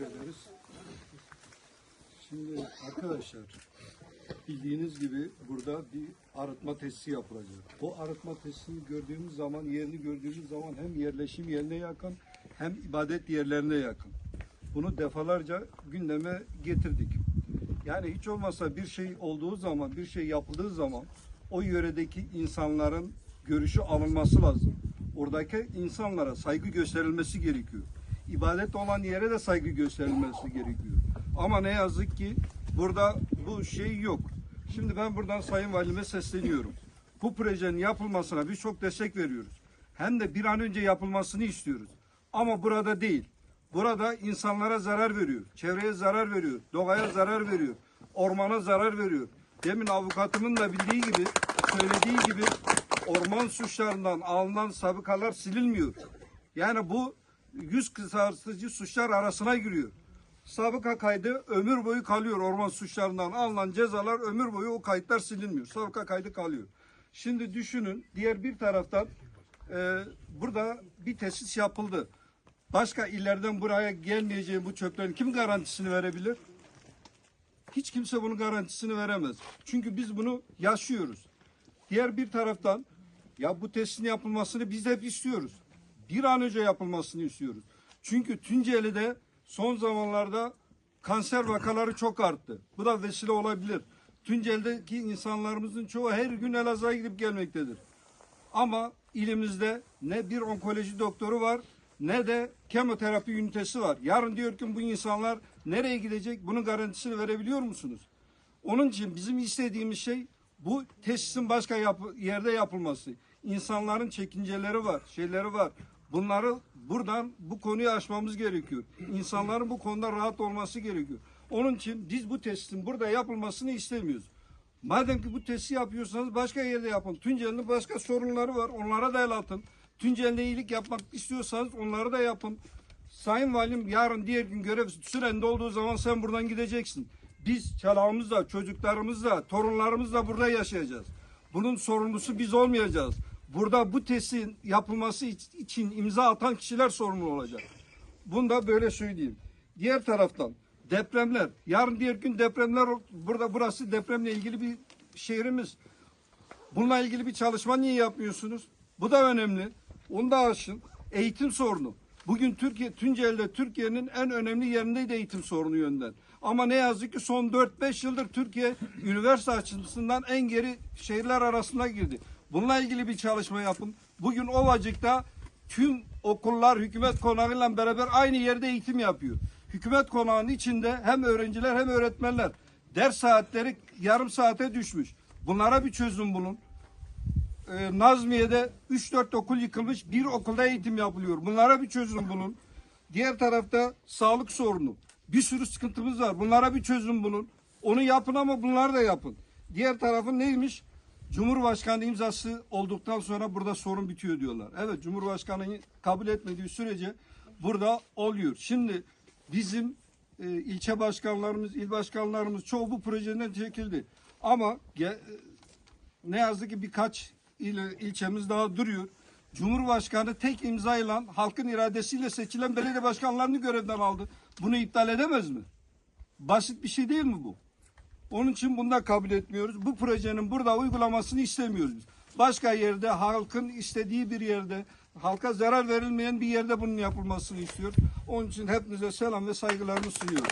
teşekkür ederiz. Şimdi arkadaşlar bildiğiniz gibi burada bir arıtma tesisi yapılacak. Bu arıtma tesisini gördüğümüz zaman, yerini gördüğümüz zaman hem yerleşim yerine yakın hem ibadet yerlerine yakın. Bunu defalarca gündeme getirdik. Yani hiç olmazsa bir şey olduğu zaman, bir şey yapıldığı zaman o yöredeki insanların görüşü alınması lazım. Oradaki insanlara saygı gösterilmesi gerekiyor. İbadet olan yere de saygı gösterilmesi gerekiyor. Ama ne yazık ki burada bu şey yok. Şimdi ben buradan Sayın Valime sesleniyorum. Bu projenin yapılmasına biz çok destek veriyoruz. Hem de bir an önce yapılmasını istiyoruz. Ama burada değil. Burada insanlara zarar veriyor. Çevreye zarar veriyor. Doğaya zarar veriyor. Ormana zarar veriyor. Demin avukatımın da bildiği gibi, söylediği gibi orman suçlarından alınan sabıkalar silinmiyor. Yani bu yüz kısaltıcı suçlar arasına giriyor. Sabıka kaydı ömür boyu kalıyor orman suçlarından alınan cezalar ömür boyu o kayıtlar silinmiyor. Sabıka kaydı kalıyor. Şimdi düşünün diğer bir taraftan e, burada bir tesis yapıldı. Başka illerden buraya gelmeyeceği bu çöplerin kim garantisini verebilir? Hiç kimse bunun garantisini veremez. Çünkü biz bunu yaşıyoruz. Diğer bir taraftan ya bu testin yapılmasını biz hep istiyoruz. Bir an önce yapılmasını istiyoruz. Çünkü Tunceli'de son zamanlarda kanser vakaları çok arttı. Bu da vesile olabilir. Tunceli'deki insanlarımızın çoğu her gün Elazığ'a gidip gelmektedir. Ama ilimizde ne bir onkoloji doktoru var ne de kemoterapi ünitesi var. Yarın diyor ki bu insanlar nereye gidecek? Bunun garantisini verebiliyor musunuz? Onun için bizim istediğimiz şey bu tesisin başka yapı- yerde yapılması. İnsanların çekinceleri var, şeyleri var. Bunları buradan bu konuyu aşmamız gerekiyor. İnsanların bu konuda rahat olması gerekiyor. Onun için biz bu tesisin burada yapılmasını istemiyoruz. Madem ki bu testi yapıyorsanız başka yerde yapın. Tunceli'nin başka sorunları var. Onlara da el atın. Tunceli'ne iyilik yapmak istiyorsanız onları da yapın. Sayın Valim yarın diğer gün görev sürende olduğu zaman sen buradan gideceksin. Biz çalağımızla, çocuklarımızla, torunlarımızla burada yaşayacağız. Bunun sorumlusu biz olmayacağız. Burada bu testin yapılması iç- için imza atan kişiler sorumlu olacak. Bunu da böyle söyleyeyim. Diğer taraftan depremler. Yarın diğer gün depremler burada burası depremle ilgili bir şehrimiz. Bununla ilgili bir çalışma niye yapmıyorsunuz? Bu da önemli. Onu da aşın. Eğitim sorunu. Bugün Türkiye, Tunceli'de Türkiye'nin en önemli yerindeydi eğitim sorunu yönden. Ama ne yazık ki son 4-5 yıldır Türkiye üniversite açısından en geri şehirler arasına girdi. Bununla ilgili bir çalışma yapın. Bugün Ovacık'ta tüm okullar hükümet konağıyla beraber aynı yerde eğitim yapıyor. Hükümet konağının içinde hem öğrenciler hem öğretmenler ders saatleri yarım saate düşmüş. Bunlara bir çözüm bulun e, Nazmiye'de 3-4 okul yıkılmış, bir okulda eğitim yapılıyor. Bunlara bir çözüm bulun. Diğer tarafta sağlık sorunu. Bir sürü sıkıntımız var. Bunlara bir çözüm bulun. Onu yapın ama bunları da yapın. Diğer tarafın neymiş? Cumhurbaşkanı imzası olduktan sonra burada sorun bitiyor diyorlar. Evet Cumhurbaşkanı kabul etmediği sürece burada oluyor. Şimdi bizim e, ilçe başkanlarımız, il başkanlarımız çoğu bu projeden çekildi. Ama ge- ne yazık ki birkaç il, ilçemiz daha duruyor. Cumhurbaşkanı tek imzayla halkın iradesiyle seçilen belediye başkanlarını görevden aldı. Bunu iptal edemez mi? Basit bir şey değil mi bu? Onun için bunu da kabul etmiyoruz. Bu projenin burada uygulamasını istemiyoruz biz. Başka yerde halkın istediği bir yerde halka zarar verilmeyen bir yerde bunun yapılmasını istiyor. Onun için hepinize selam ve saygılarımı sunuyorum.